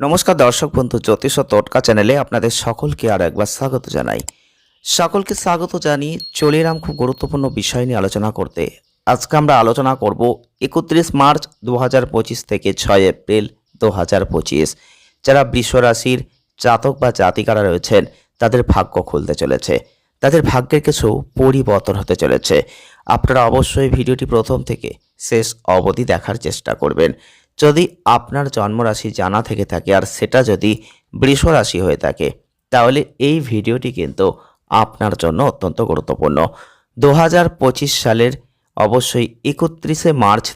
নমস্কার দর্শক বন্ধু, জ্যোতিষ ও টোটকা চ্যানেলে আপনাদের সকলকে আর একবার স্বাগত জানাই। সকলকে স্বাগত জানিয়ে চলে এলাম খুব গুরুত্বপূর্ণ বিষয় নিয়ে আলোচনা করতে। আজকে আমরা আলোচনা করব একত্রিশ মার্চ দু হাজার পঁচিশ থেকে ছয় এপ্রিল দু হাজার পঁচিশ। যারা বৃষ রাশির জাতক বা জাতিকারা রয়েছেন, তাদের ভাগ্য খুলতে চলেছে। তাদের ভাগ্যের কিছু পরিবর্তন হতে চলেছে। আপনারা অবশ্যই ভিডিওটি প্রথম থেকে শেষ অবধি দেখার চেষ্টা করবেন। যদি আপনার জন্মরাশি জানা থেকে থাকে আর সেটা যদি বৃষ রাশি হয়ে থাকে, তাহলে এই ভিডিওটি কিন্তু আপনার জন্য অত্যন্ত গুরুত্বপূর্ণ। দু হাজার পঁচিশ সালের অবশ্যই একত্রিশে মার্চ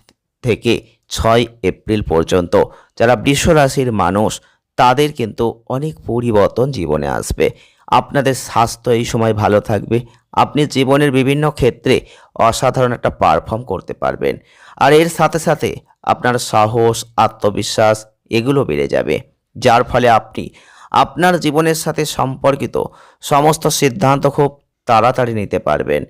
থেকে ছয় এপ্রিল পর্যন্ত যারা বৃষ রাশির মানুষ, তাদের কিন্তু অনেক পরিবর্তন জীবনে আসবে। আপনাদের স্বাস্থ্য এই সময় ভালো থাকবে, আপনি জীবনের বিভিন্ন ক্ষেত্রে অসাধারণ একটা পারফর্ম করতে পারবেন। আর এর সাথে সাথে আপনার সাহস, আত্মবিশ্বাস এগুলো বেড়ে যাবে। যার ফলে আপনি আপনার জীবনের সাথে সম্পর্কিত সমস্ত সিদ্ধান্ত খুব তাড়াতাড়ি নিতে পারবেন।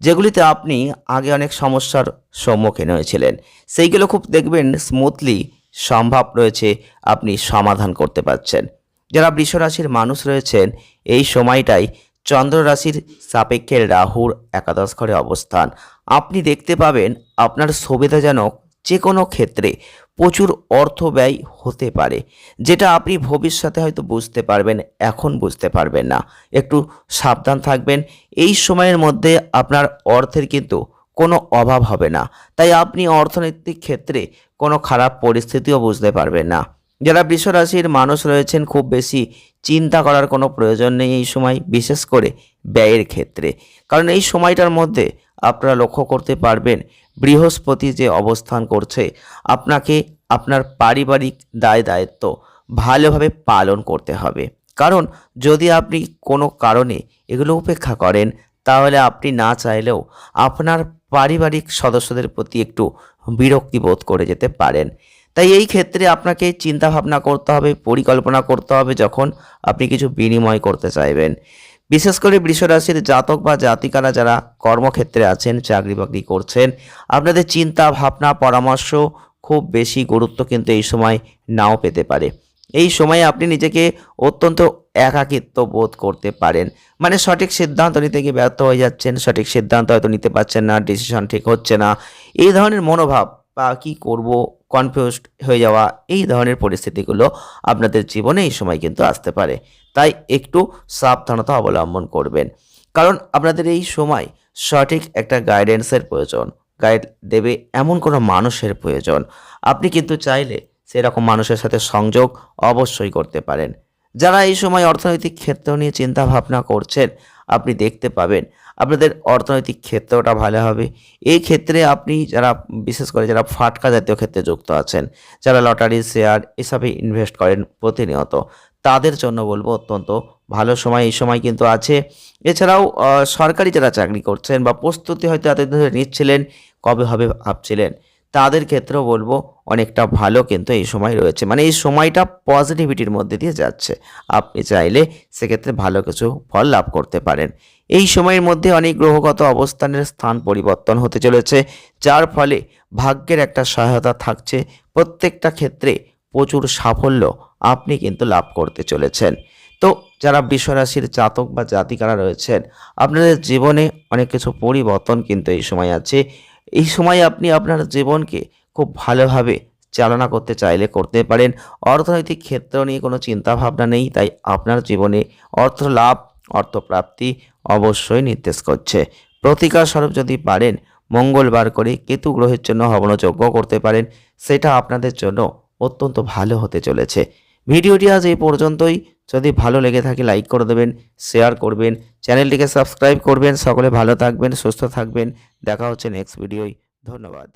যেগুলিতে আপনি আগে অনেক সমস্যার সম্মুখীন হয়েছিলেন। সেইগুলো খুব দেখবেন স্মুথলি সম্ভব রয়েছে আপনি সমাধান করতে পারছেন। যারা বৃষরাশির মানুষ রয়েছেন, এই সময়টাই চন্দ্র রাশির সাপেক্ষে রাহুর একাদশ ঘরে অবস্থান। আপনি দেখতে পাবেন আপনার সুবিধাজনক যে কোনো ক্ষেত্রে প্রচুর অর্থ ব্যয় হতে পারে, যেটা আপনি ভবিষ্যতে হয়তো বুঝতে পারবেন, এখন বুঝতে পারবেন না। একটু সাবধান থাকবেন, এই সময়ের মধ্যে আপনার অর্থের কিন্তু কোনো অভাব হবে না। তাই আপনি অর্থনৈতিক ক্ষেত্রে কোনো খারাপ পরিস্থিতিও বুঝতে পারবেন না। যারা বৃষরাশির মানুষ রয়েছেন, খুব বেশি চিন্তা করার কোনো প্রয়োজন নেই এই সময়, বিশেষ করে ব্যয়ের ক্ষেত্রে। কারণ এই সময়টার মধ্যে আপনারা লক্ষ্য করতে পারবেন বৃহস্পতি যে অবস্থান করছে, আপনাকে আপনার পারিবারিক দায় দায়িত্ব ভালোভাবে পালন করতে হবে। কারণ যদি আপনি কোনো কারণে এগুলো উপেক্ষা করেন, তাহলে আপনি না চাইলেও আপনার পারিবারিক সদস্যদের প্রতি একটু বিরক্তি বোধ করে যেতে পারেন। তাই এই ক্ষেত্রে আপনাকে চিন্তা ভাবনা করতে হবে, পরিকল্পনা করতে হবে যখন আপনি কিছু বিনিময় করতে চাইবেন। বিশেষ করে বৃষরাশির জাতক বা জাতিকারা যারা কর্মক্ষেত্রে আছেন চাকরি বাকরি করছেন, আপনাদের চিন্তা ভাবনা পরামর্শ খুব বেশি গুরুত্ব কিন্তু এই সময় নাও পেতে পারে। এই সময়ে আপনি নিজেকে অত্যন্ত একাকিত্ব বোধ করতে পারেন। মানে সঠিক সিদ্ধান্ত নিতে গিয়ে ব্যর্থ হয়ে যাচ্ছেন, সঠিক সিদ্ধান্ত হয়তো নিতে পারছেন না ডিসিশন ঠিক হচ্ছে না। এই ধরনের মনোভাব বা কি করব কনফিউজড হয়ে যাওয়া, এই ধরনের পরিস্থিতিগুলো আপনাদের জীবনে এই সময় কিন্তু আসতে পারে। তাই একটু সাবধানতা অবলম্বন করবেন। কারণ আপনাদের এই সময় সঠিক একটা গাইডেন্সের প্রয়োজন। গাইড দেবে এমন কোনো মানুষের প্রয়োজন। আপনি কিন্তু চাইলে সেরকম মানুষের সাথে সংযোগ অবশ্যই করতে পারেন। যারা এই সময় অর্থনৈতিক ক্ষেত্র নিয়ে চিন্তা ভাবনা করছেন আপনি দেখতে পাবেন। আপনাদের অর্থনৈতিক ক্ষেত্রটা ভালো হবে। এই ক্ষেত্রে আপনি যারা, বিশেষ করে যারা ফাটকা জাতীয় ক্ষেত্রে যুক্ত আছেন, যারা লটারি শেয়ার এসবে ইনভেস্ট করেন প্রতিনিয়ত, তাদের জন্য বলব অত্যন্ত ভালো সময়। এই সময় কিন্তু আছে। এছাড়াও সরকারি যারা চাকরি করছেন বা প্রস্তুতি হয়তো এতদিন ধরে নিচ্ছিলেন, কবে হবে ভাবছিলেন? তাদের ক্ষেত্রেও বলব অনেকটা ভালো কিন্তু এই সময় রয়েছে। মানে এই সময়টা পজিটিভিটির মধ্যে দিয়ে যাচ্ছে। আপনি চাইলে সেক্ষেত্রে ভালো কিছু ফল লাভ করতে পারেন। এই সময়ের মধ্যে অনেক গ্রহগত অবস্থানের স্থান পরিবর্তন হতে চলেছে, যার ফলে ভাগ্যের একটা সহায়তা থাকছে। প্রত্যেকটা ক্ষেত্রে প্রচুর সাফল্য আপনি কিন্তু লাভ করতে চলেছেন। তো যারা বিশ্বরাশির জাতক বা জাতিকারা রয়েছেন, আপনাদের জীবনে অনেক কিছু পরিবর্তন কিন্তু এই সময় আছে। এই সময় আপনি আপনার জীবনকে খুব ভালোভাবে চালনা করতে চাইলে করতে পারেন। অর্থনৈতিক ক্ষেত্র নিয়ে কোনো চিন্তা ভাবনা নেই, তাই আপনার জীবনে অর্থ লাভ অর্থপ্রাপ্তি অবশ্যই নির্দেশ করছে। প্রতিকার স্বরূপ যদি পারেন, মঙ্গলবার করে কেতু গ্রহের জন্য হবনযজ্ঞ করতে পারেন, সেটা আপনাদের জন্য অত্যন্ত ভালো হতে চলেছে। ভিডিওটি আজ এই পর্যন্তই। যদি ভালো লেগে থাকে, লাইক করে দেবেন, শেয়ার করবেন, চ্যানেলটিকে সাবস্ক্রাইব করবেন। সকলে ভালো থাকবেন, সুস্থ থাকবেন। দেখা হচ্ছে নেক্সট ভিডিওয় ধন্যবাদ।